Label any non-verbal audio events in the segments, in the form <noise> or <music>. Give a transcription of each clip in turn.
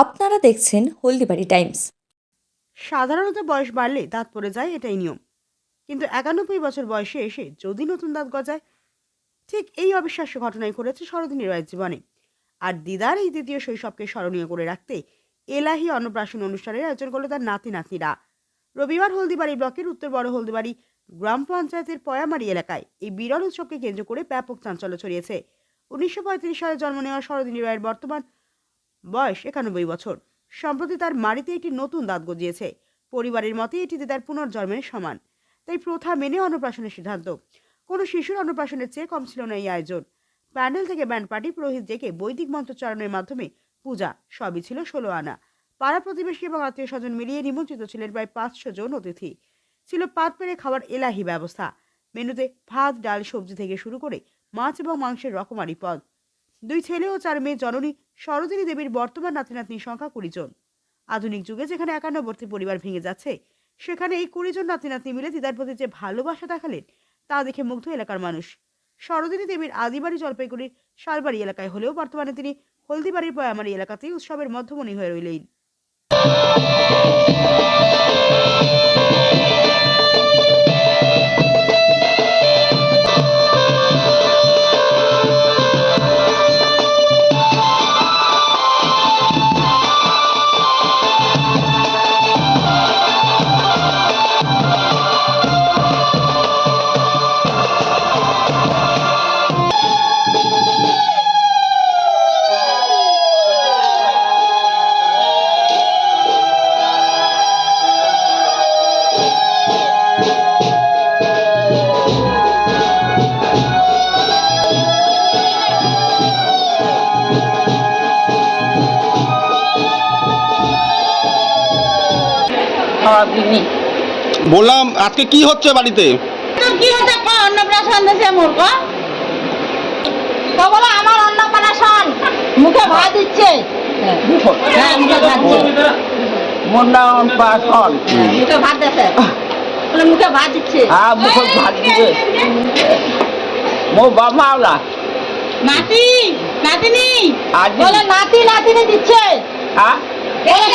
আপনারা দেখছেন হলদিবাড়ি টাইমস। সাধারণত বয়স বাড়লে দাঁত পড়ে যায়, এটাই নিয়ম। কিন্তু একানব্বই বছর বয়সে এসে যদি নতুন দাঁত গজায়, ঠিক এই অবিশ্বাস্য ঘটনাই ঘটেছে সরোদিনী রায়ের জীবনে। আর দিদার এই দ্বিতীয় শৈশবকে স্মরণীয় করে রাখতে এলাহি অন্নপ্রাশন অনুষ্ঠানের আয়োজন করল তার নাতি নাতনিরা। রবিবার হলদিবাড়ি ব্লকের উত্তর বড় হলদিবাড়ি গ্রাম পঞ্চায়েতের পয়ামারি এলাকায় এই বিরল উৎসবকে কেন্দ্র করে ব্যাপক চাঞ্চল্য ছড়িয়েছে। উনিশশো পঁয়ত্রিশ সালে জন্ম নেওয়া সরোদিনী রায়ের বর্তমান বয়স একানব্বই বছর। সম্প্রতি তার মাড়িতে একটি নতুন দাঁত গজিয়েছে। পরিবারের মতে এটি তার পুনর্জন্মের সমান। তাই প্রথা মেনে অন্নপ্রাশনের সিদ্ধান্ত। কোনো শিশুর অন্নপ্রাশনের চেয়ে কম ছিল না এই আয়োজন। প্যান্ডেল থেকে ব্যান্ড পার্টি পুরোহিত ডেকে বৈদিক মন্ত্রচারণের মাধ্যমে পূজা, সবই ছিল ষোলো আনা। পাড়া প্রতিবেশী এবং আত্মীয় স্বজন মিলিয়ে নিমন্ত্রিত ছিলেন প্রায় পাঁচশো জন অতিথি। ছিল পাত পেরে খাওয়ার এলাহি ব্যবস্থা। মেনুতে ভাত, ডাল, সবজি থেকে শুরু করে মাছ এবং মাংসের রকমারি পদ। দুই ছেলে ও চার মেয়ে জননী সরোজিনী দেবীর বর্তমান নাতি নাতনির সংখ্যা কুড়ি জন। আধুনিক যুগে যেখানে একান্নবর্তী পরিবার ভেঙে যাচ্ছে, সেখানে এই কুড়ি জন নাতি নাতনি মিলে দিদার প্রতি যে ভালোবাসা দেখালেন, তা দেখে মুগ্ধ এলাকার মানুষ। সরোজিনী দেবীর আদিবাড়ি জলপাইগুড়ির শালবাড়ি এলাকায় হলেও বর্তমানে তিনি হলদিবাড়ির পয়ামারি এলাকাতেই উৎসবের মধ্যমণি হয়ে রইলেন। খাওয়াবিনি বললাম আজকে কি হচ্ছে বাড়িতে? কি কো অন্নপ্রাশন দেশে মোর কো? তো বলো আমার অন্নপ্রাশন। মুখে ভাত দিচ্ছে। হ্যাঁ। মুখে ভাত দিচ্ছে। অন্নপ্রাশন। মুখে ভাত দিচ্ছে বলে মুখে ভাত দিচ্ছে। আর মুখ ভাত নাতি নাতিনি? আজি। বলে নাতি নাতিনি দিচ্ছে। হ্যাঁ?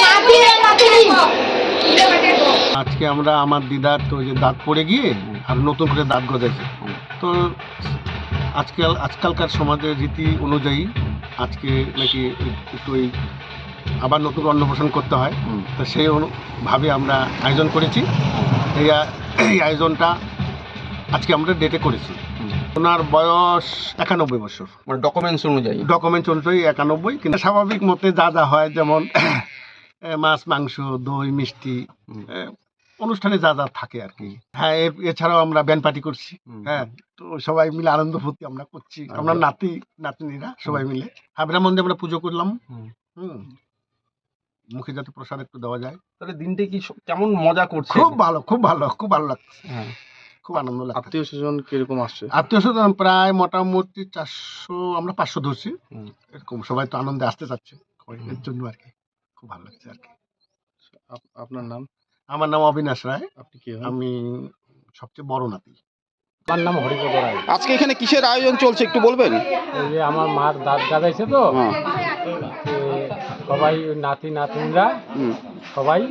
নাতি নাতিনি। আজকে আমরা আমার দিদার তো ওই যে দাঁত পড়ে গিয়ে আর নতুন করে দাঁত গজাইছে। তো আজকাল আজকালকার সমাজের রীতি অনুযায়ী আজকে নাকি একটু ওই আবার নতুন অন্নপ্রাশন করতে হয়। তো সেই ভাবে আমরা আয়োজন করেছি। এই এই আয়োজনটা আজকে আমরা ডেটে করেছি। ওনার বয়স একানব্বই বছর। মানে ডকুমেন্টস অনুযায়ী? ডকুমেন্টস অনুযায়ী একানব্বই। কিন্তু স্বাভাবিক মতে যা যা হয় যেমন <coughs> মাছ মাংস দই মিষ্টি অনুষ্ঠানে যা যা থাকে আর কি। হ্যাঁ এ- এছাড়াও আমরা ব্যান্ড পার্টি করছি। হ্যাঁ তো সবাই মিলে আনন্দ ফুর্তি আমরা করছি। আমরা নাতি নাতনিরা সবাই মিলে। হাবরা মন্দিরে আমরা পুজো করলাম। হুম। মুখে যাতে প্রসাদ একটু দেওয়া যায়। তাহলে দিনটা কি কেমন মজা করছে? খুব ভালো খুব ভালো খুব ভালো লাগছে। হ্যাঁ। খুব আনন্দ লাগছে। আত্মীয় স্বজন কীরকম আসছে? আত্মীয় স্বজন প্রায় মোটামুটি চারশো আমরা পাঁচশো ধরছি। হুম। এরকম সবাই তো আনন্দে আসতে চাচ্ছে। এর জন্য আর কি খুব ভালো লাগছে আর কি। আপনার নাম? আমার নাম অবিনাশ রায়। আপনি কি আমি সবচেয়ে বড় নাতি। আমার নাম হরিপদ রায়। আজকে এখানে কিসের আয়োজন চলছে একটু বলবেন? এই যে আমার মার দাঁত গাদাইছে তো হ্যাঁ। এ, সবাই ওই নাতি নাতনিরা হুম, সবাই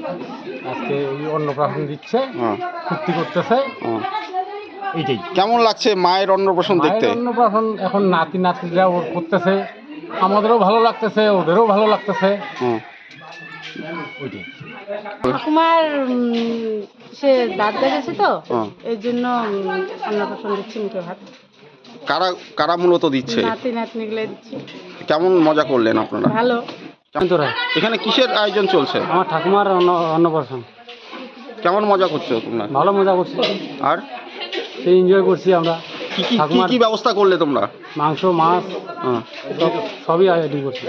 আজকে এই অন্নপ্রাশন দিচ্ছে হ্যাঁ, ফুর্তি করতেছে। হ্যাঁ। এইটাই। কেমন লাগছে মায়ের অন্নপ্রাশন দেখতে? মায়ের অন্নপ্রাশন এখন নাতি নাতনিরা ওর করতেছে। আমাদেরও ভালো লাগতেছে ওদেরও ভালো লাগতেছে। হুম। ওইটাই। ঠাকুমার সে দাঁত দেখেছে তো। এর জন্য অন্নপ্রাশন দিচ্ছি মুখে ভাত। কারা কারা মূলত দিচ্ছে? নাতি নাতনিগুলো দিচ্ছি। কেমন মজা করলেন আপনারা? ভালো। রায় এখানে কিসের আয়োজন চলছে? আমার ঠাকুমার অন্ন অন্নপ্রাশন। কেমন মজা করছ তোমরা? ভালো মজা করছি। আর? সেই এনজয় করছি আমরা। কি কি কি কি ব্যবস্থা করলে তোমরা? মাংস মাছ সবই রেডি করছি।